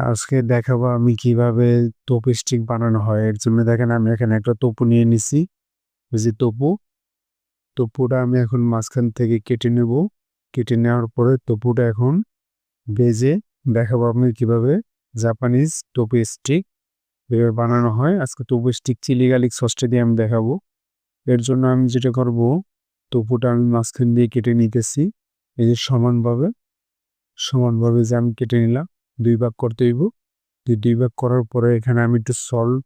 আজকে দেখাবো আমি কীভাবে তোপ স্টিক বানানো হয়। এর জন্য দেখেন আমি এখানে একটা তপু নিয়ে নিছি। যে তপু, তপুটা আমি এখন মাঝখান থেকে কেটে নেব। কেটে নেওয়ার পরে তপুটা এখন বেজে দেখাবো আমি কীভাবে জাপানিজ টোপু স্টিক এভাবে বানানো হয়। আজকে টোপু স্টিক চিলি গার্লিক সসটা দিয়ে আমি দেখাবো। এর জন্য আমি যেটা করব, তপুটা আমি মাঝখান দিয়ে কেটে নিতেছি। এই যে সমানভাবে সমানভাবে যে আমি কেটে নিলাম। দুই ভাগ করতে হইব। দুই ভাগ করার পরে এখানে আমি একটু সল্ট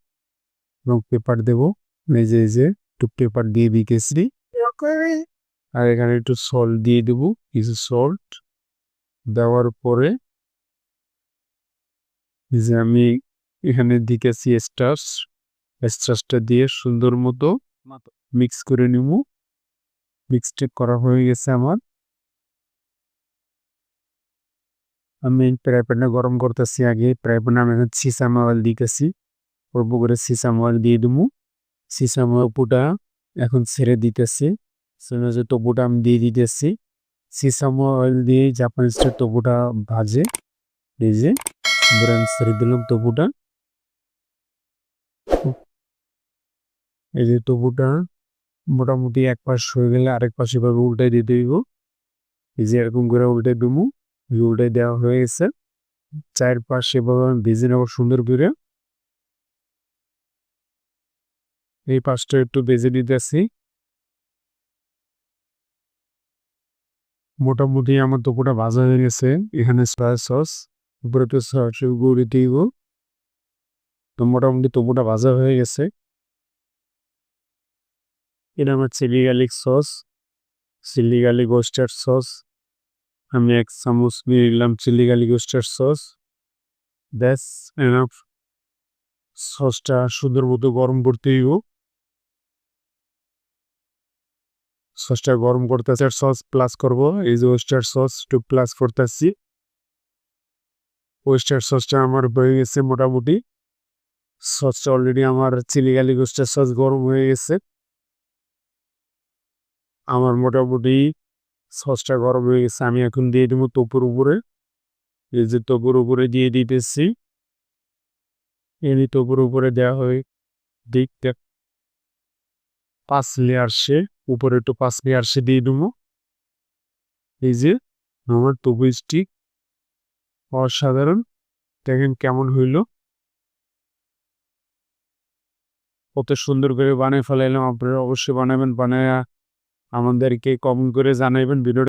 এবং পেপার দেব। এই যে এই যে একটু পেপার দিয়ে বিকেছি আর এখানে একটু সল্ট দিয়ে দেব কিছু সল্ট দেওয়ার পরে যে আমি এখানে দিতেছি স্টার্স স্টার্সটা দিয়ে সুন্দর মতো মিক্স করে নিব। মিক্সটা করা হয়ে গেছে আমার। আমি প্রায় প্যানে গরম করতেছি আগে, প্রায় প্যানে আমি এখন সিসাম অয়েল দিতেছি। অল্প করে সিসা অয়েল দিয়ে দেবো সিসাম অপুটা এখন ছেড়ে দিতেছি। সেটা যে তবুটা আমি দিয়ে দিতেছি। সিসাম অয়েল দিয়ে জাপানিজটা তবুটা ভাজে, এই যে ব্রান ছেড়ে দিলাম তবুটা এই যে তবুটা মোটামুটি এক পাশ হয়ে গেলে আরেক পাশে এভাবে উল্টাই দিতে হইব। এই যে এরকম করে উল্টাই দেবো উল্টাই দেওয়া হয়ে গেছে। চার পাশ এভাবে আমি ভেজে সুন্দর করে। এই পাশটা একটু ভেজে দিতেছি মোটামুটি আমার তোপুটা ভাজা হয়ে গেছে। এখানে সয়া সস উপরে একটু সস গুঁড়ি দিব। তো মোটামুটি তোপুটা ভাজা হয়ে গেছে। এটা আমার chilli garlic sauce chilli garlic oyster sauce আমি এক চামচ নিয়ে নিলাম চিলি গার্লিক ওস্টার সস। ব্যাস এনাফ সসটা সুন্দর মতো গরম করতে দিব সসটা গরম করতেছি আর সস প্লাস করব। এই যে ওয়েস্টার সস, একটু প্লাস করতেছি। ওয়েস্টার সসটা আমার হয়ে গেছে মোটামুটি। সসটা অলরেডি আমার চিলি গার্লিক ওয়েস্টার সস গরম হয়ে গেছে। আমার মোটামুটি সসটা গরম হয়ে গেছে, আমি এখন দিয়ে দেবো তোপুর উপরে। এই যে তোপুর উপরে দিয়ে দিতেছি। এমনি তোপুর উপরে দেওয়া হয় দিকটা পাঁচ লেয়ার সে, উপরে একটু পাঁচ লেয়ার সে দিয়ে দেবো। এই যে আমার তবু স্টিক অসাধারণ। দেখেন কেমন হইল। কত সুন্দর করে বানিয়ে ফেলাইলাম, আপনারা অবশ্যই বানাবেন। বানায় আমাদেরকে কমেন্ট করে জানাইবেন ভিডিওটা